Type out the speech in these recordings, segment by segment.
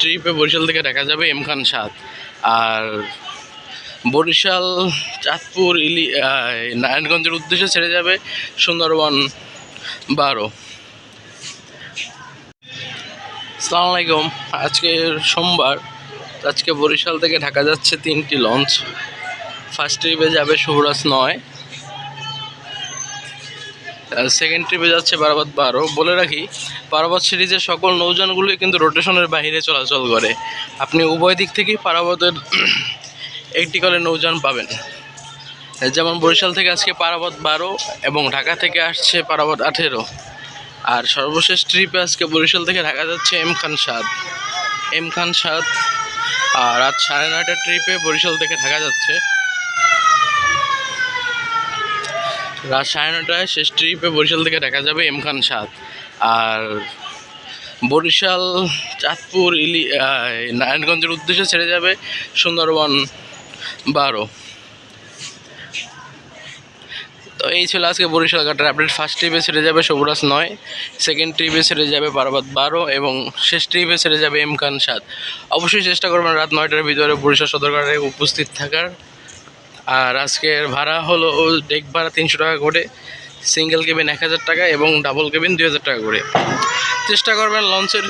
ট্রিপে বরিশাল থেকে দেখা যাবে এম খান সাত। আর বরিশাল, চাঁদপুর, ইলি নারায়ণগঞ্জের উদ্দেশ্যে ছেড়ে যাবে সুন্দরবন বারো। সালাম আলাইকুম। আজকে সোমবার আজকে বরিশাল থেকে ঢাকা যাচ্ছে তিনটি লঞ্চ। ফার্স্ট ট্রিপে যাবে শুভরাজ নয়। সেকেন্ড ট্রিপে যাচ্ছে বারাবাদ বারো। বলে রাখি, পারাবত সিরিজের সকল নৌযানগুলোই কিন্তু রোটেশনের বাইরে চলাচল করে। আপনি উভয় দিক থেকেই পারাবতের একটি করে নৌযান পাবেন। যেমন বরিশাল থেকে আজকে পারাবত বারো এবং ঢাকা থেকে আসছে পারাবত আঠেরো। আর সর্বশেষ ট্রিপে আজকে বরিশাল থেকে ঢাকা যাচ্ছে এম খান সাদ। এম খান সাদ আর রাত সাড়ে নয়টার ট্রিপে বরিশাল থেকে ঢাকা যাচ্ছে। রাত সাড়ে নটায় শেষ ট্রিপে বরিশাল থেকে দেখা যাবে এম খান সাত। আর বরিশাল, চাঁদপুর, ইলি নারায়ণগঞ্জের উদ্দেশ্যে ছেড়ে যাবে সুন্দরবন বারো। তো এই ছিল আজকে বরিশাল ঘাটের আপডেট ফার্স্ট ট্রিপে ছেড়ে যাবে সবুরাজ নয় সেকেন্ড ট্রিপে ছেড়ে যাবে পার্বত বারো এবং শেষ ট্রিপে ছেড়ে যাবে এম খান সাত। অবশ্যই চেষ্টা করবেন রাত নয়টার ভিতরে বরিশাল সদরঘাটে উপস্থিত থাকার। আর আজকের ভাড়া হলো ডেক ভাড়া তিনশো টাকা করে। সিঙ্গেল কেবিন এক হাজার টাকা এবং ডাবল কেবিন দুই হাজার টাকা করে। চেষ্টা করবেন লঞ্চের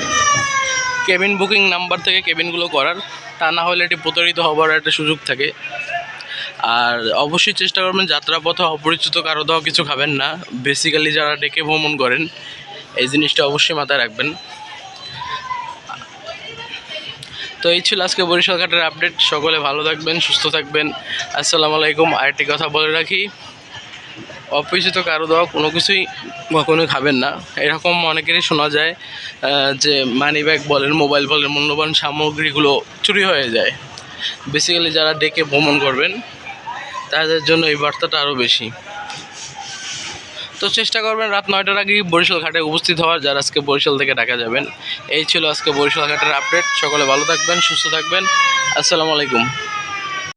কেবিন বুকিং নাম্বার থেকে কেবিনগুলো করার। তা না হলে এটি প্রতারিত হবার একটা সুযোগ থাকে। আর অবশ্যই চেষ্টা করবেন যাত্রাপথে অপরিচিত কারও দেওয়া কিছু খাবেন না। বেসিক্যালি যারা ডেকে ভ্রমণ করেন, এই জিনিসটা অবশ্যই মাথায় রাখবেন। তো এই ছিল আজকে বরিশাল ঘাটের আপডেট। সকলে ভালো থাকবেন, সুস্থ থাকবেন। আসসালামু আলাইকুম। আরেকটি কথা বলে রাখি। অপরিচিত কারও দেওয়া কোনো কিছুই কখনোই খাবেন না। এরকম অনেকেরই শোনা যায় যে মানি ব্যাগ বলেন মোবাইল বলেন, মূল্যবান সামগ্রীগুলো চুরি হয়ে যায়। বেসিক্যালি যারা ডেকে ভ্রমণ করবেন, তাদের জন্য এই বার্তাটা আরও বেশি। তো চেষ্টা করবেন রাত নয়টার আগেই বরিশাল ঘাটে উপস্থিত হওয়ার, যারা আজকে বরিশাল থেকে ঢাকা যাবেন। এই ছিল আজকে বরিশাল ঘাটের আপডেট সকলে ভালো থাকবেন, সুস্থ থাকবেন। আসসালামু আলাইকুম।